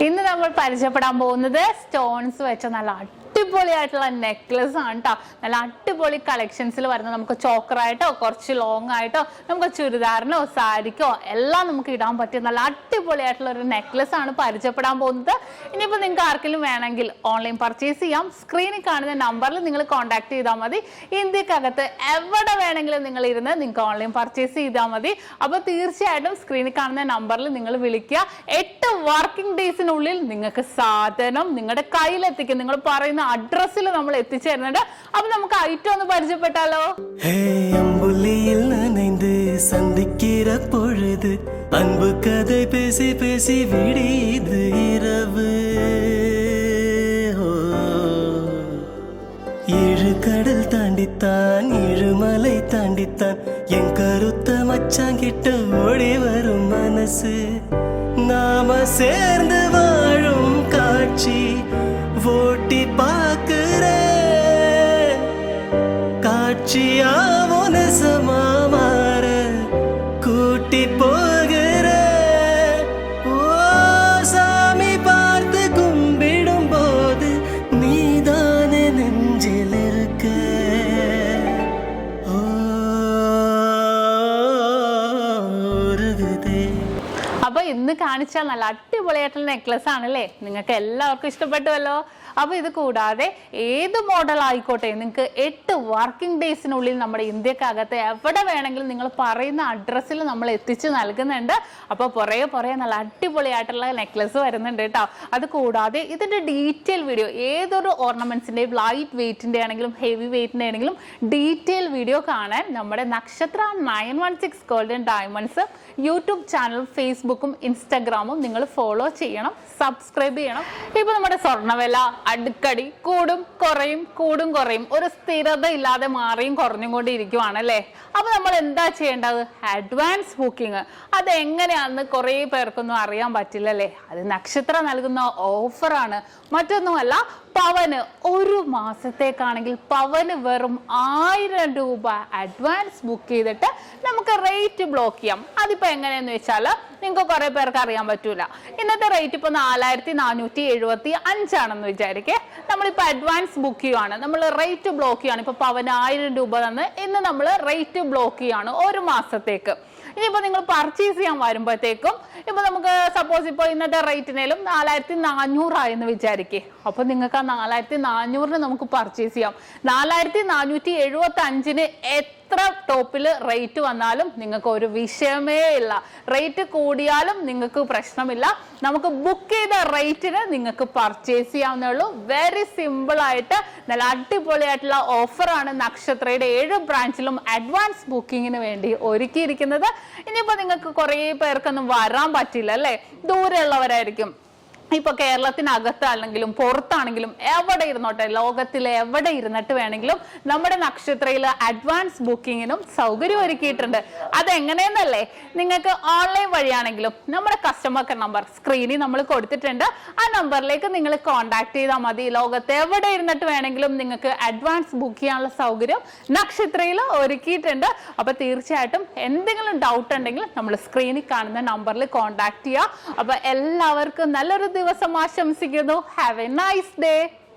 ഇന്ന് നമ്മൾ പരിചയപ്പെടാൻ പോകുന്നത് സ്റ്റോൺസ് വെച്ച നല്ല അടിപൊളിയായിട്ടുള്ള നെക്ലസ് ആണ് കേട്ടോ നല്ല അടിപൊളി കളക്ഷൻസിൽ വരുന്ന നമുക്ക് ചോക്കറായിട്ടോ കുറച്ച് ലോങ് ആയിട്ടോ നമുക്ക് ചുരിദാറിനോ സാരിക്കോ എല്ലാം നമുക്ക് ഇടാൻ പറ്റിയ നല്ല അടിപൊളിയായിട്ടുള്ള ഒരു നെക്ലസ് ആണ് പരിചയപ്പെടാൻ പോകുന്നത്. ഇനിയിപ്പോൾ നിങ്ങൾക്ക് ആർക്കെങ്കിലും വേണമെങ്കിൽ ഓൺലൈൻ പർച്ചേസ് ചെയ്യാം. സ്ക്രീനിൽ കാണുന്ന നമ്പറിൽ നിങ്ങൾ കോൺടാക്ട് ചെയ്താൽ മതി. ഇന്ത്യക്കകത്ത് എവിടെ വേണമെങ്കിലും നിങ്ങൾ ഇരുന്ന് നിങ്ങൾക്ക് ഓൺലൈൻ പർച്ചേസ് ചെയ്താൽ മതി. അപ്പോൾ തീർച്ചയായിട്ടും സ്ക്രീനിൽ കാണുന്ന നമ്പറിൽ നിങ്ങൾ വിളിക്കുക. എട്ട് വർക്കിംഗ് ഡേയ്സിനുള്ളിൽ നിങ്ങൾക്ക് സാധനം നിങ്ങളുടെ കയ്യിലെത്തിക്കും. നിങ്ങൾ പറയുന്ന അഡ്രസ്സിൽ നമ്മൾ എത്തിച്ചു തരുന്നുണ്ട് അപ്പൊ നമുക്ക് ഐറ്റം ഒന്ന് പരിചയപ്പെട്ടാലോ ஹே, அம்புலியில் நனைந்து சந்திக்கிற பொழுது அன்பு கதை பேசி பேசி விடியுது இரவு ஓ. ஏழு கடல் தாண்டித்தான் ஏழு மலை தாண்டித்தான் என் கருத்த மச்சாங்கிட்ட ஓடி வரும் மனசு நாம சேர்ந்து வாழும் காட்சி ஓட்டி பார்க்கிறேன் காட்சியா உனசமா மாற கூட்டி போகிற ஓ ഇന്ന് കാണിച്ച നല്ല അടിപൊളിയായിട്ടുള്ള നെക്ലസ് ആണല്ലേ? നിങ്ങൾക്ക് എല്ലാവർക്കും ഇഷ്ടപ്പെട്ടുവല്ലോ. അപ്പൊ ഇത് കൂടാതെ ഏത് മോഡൽ ആയിക്കോട്ടെ നിങ്ങൾക്ക് എട്ട് വർക്കിംഗ് ഡേയ്സിനുള്ളിൽ നമ്മുടെ ഇന്ത്യക്കകത്ത് എവിടെ വേണമെങ്കിലും നിങ്ങൾ പറയുന്ന അഡ്രസ്സിൽ നമ്മൾ എത്തിച്ച് നൽകുന്നുണ്ട്. അപ്പോൾ പുറകെ പുറകെ നല്ല അടിപൊളിയായിട്ടുള്ള നെക്ലസ് വരുന്നുണ്ട് കേട്ടോ. അത് കൂടാതെ ഇതിന്റെ ഡീറ്റെയിൽ വീഡിയോ ഏതൊരു ഓർണമെന്റ്സിന്റെയും ലൈറ്റ് വെയിറ്റിന്റെ ആണെങ്കിലും ഹെവി വെയിറ്റിന്റെ ആണെങ്കിലും ഡീറ്റെയിൽ വീഡിയോ കാണാൻ നമ്മുടെ Nakshatra nine one six golden diamonds YouTube channel ഫേസ്ബുക്കും ഇൻസ്റ്റാഗ്രാമും നിങ്ങൾ ഫോളോ ചെയ്യണം സബ്സ്ക്രൈബ് ചെയ്യണം. ഇപ്പൊ നമ്മുടെ സ്വർണവില അടുക്കടി കൂടും കുറയും കൂടും കുറയും. ഒരു സ്ഥിരത ഇല്ലാതെ മാറിയും കുറഞ്ഞും കൊണ്ടിരിക്കുവാണ് അല്ലേ? അപ്പൊ നമ്മൾ എന്താ ചെയ്യേണ്ടത്? അഡ്വാൻസ് ബുക്കിംഗ് അത് എങ്ങനെയാണെന്ന് കുറേ പേർക്കൊന്നും അറിയാൻ പറ്റില്ല പറ്റില്ലല്ലേ? അത് നക്ഷത്ര നൽകുന്ന ഓഫറാണ് മറ്റൊന്നുമല്ല പവന് ഒരു മാസത്തേക്കാണെങ്കിൽ പവന് വെറും ആയിരം രൂപ അഡ്വാൻസ് ബുക്ക് ചെയ്തിട്ട് നമുക്ക് റേറ്റ് ബ്ലോക്ക് ചെയ്യാം. അതിപ്പോൾ എങ്ങനെയെന്ന് വെച്ചാൽ നിങ്ങൾക്ക് കുറേ പേർക്ക് അറിയാൻ പറ്റൂല. ഇന്നത്തെ റേറ്റ് ഇപ്പോൾ നാലായിരത്തി നാനൂറ്റി എഴുപത്തി അഞ്ചാണെന്ന് വിചാരിക്കേ. നമ്മളിപ്പോൾ അഡ്വാൻസ് ബുക്ക് ചെയ്യുവാണ്. നമ്മൾ റേറ്റ് ബ്ലോക്ക് ചെയ്യുകയാണ് ഇപ്പോൾ പവന് ആയിരം രൂപ തന്ന് ഇന്ന് നമ്മൾ റേറ്റ് ബ്ലോക്ക് ചെയ്യുകയാണ് ഒരു മാസത്തേക്ക്. ഇനിയിപ്പോ നിങ്ങൾ പർച്ചേസ് ചെയ്യാൻ വരുമ്പോഴത്തേക്കും ഇപ്പൊ നമുക്ക് സപ്പോസ് ഇപ്പൊ ഇന്നത്തെ റേറ്റിനേലും നാലായിരത്തി നാനൂറായെന്ന് വിചാരിക്കേ. അപ്പൊ നിങ്ങൾക്ക് ആ നാലായിരത്തി നാനൂറിന് നമുക്ക് പർച്ചേസ് ചെയ്യാം. നാലായിരത്തി നാനൂറ്റി എഴുപത്തി അഞ്ചിന് ടോപ്പിൽ റേറ്റ് വന്നാലും നിങ്ങൾക്ക് ഒരു വിഷയമേ ഇല്ല. റേറ്റ് കൂടിയാലും നിങ്ങൾക്ക് പ്രശ്നമില്ല. നമുക്ക് ബുക്ക് ചെയ്ത റേറ്റിന് നിങ്ങൾക്ക് പർച്ചേസ് ചെയ്യാവുന്നേ ഉള്ളൂ. വെരി സിമ്പിൾ ആയിട്ട് നല്ല അടിപൊളിയായിട്ടുള്ള ഓഫറാണ് നക്ഷത്രയുടെ ഏഴ് ബ്രാഞ്ചിലും അഡ്വാൻസ് ബുക്കിങ്ങിന് വേണ്ടി ഒരുക്കിയിരിക്കുന്നത്. ഇനിയിപ്പോൾ നിങ്ങൾക്ക് കുറേ പേർക്കൊന്നും വരാൻ പറ്റില്ല അല്ലേ? ദൂരെയുള്ളവരായിരിക്കും. ഇപ്പൊ കേരളത്തിനകത്താണെങ്കിലും പുറത്താണെങ്കിലും എവിടെ ഇരുന്നോട്ടെ ലോകത്തിലെ എവിടെ ഇരുന്നിട്ട് വേണമെങ്കിലും നമ്മുടെ നക്ഷത്രയിൽ അഡ്വാൻസ് ബുക്കിങ്ങിനും സൗകര്യം ഒരുക്കിയിട്ടുണ്ട്. അതെങ്ങനെയെന്നല്ലേ? നിങ്ങൾക്ക് ഓൺലൈൻ വഴിയാണെങ്കിലും നമ്മുടെ കസ്റ്റമർ കെയർ നമ്പർ സ്ക്രീനിൽ നമ്മൾ കൊടുത്തിട്ടുണ്ട്. ആ നമ്പറിലേക്ക് നിങ്ങൾ കോൺടാക്ട് ചെയ്താൽ മതി. ലോകത്ത് എവിടെ ഇരുന്നിട്ട് വേണമെങ്കിലും നിങ്ങൾക്ക് അഡ്വാൻസ് ബുക്ക് ചെയ്യാനുള്ള സൗകര്യം നക്ഷത്രയിൽ ഒരുക്കിയിട്ടുണ്ട്. അപ്പൊ തീർച്ചയായിട്ടും എന്തെങ്കിലും ഡൗട്ട് ഉണ്ടെങ്കിൽ നമ്മൾ സ്ക്രീനിൽ കാണുന്ന നമ്പറിൽ കോൺടാക്ട് ചെയ്യുക. അപ്പൊ എല്ലാവർക്കും നല്ലൊരു ദിവസം ആശംസിക്കുന്നു ഹാവ് എ നൈസ് ഡേ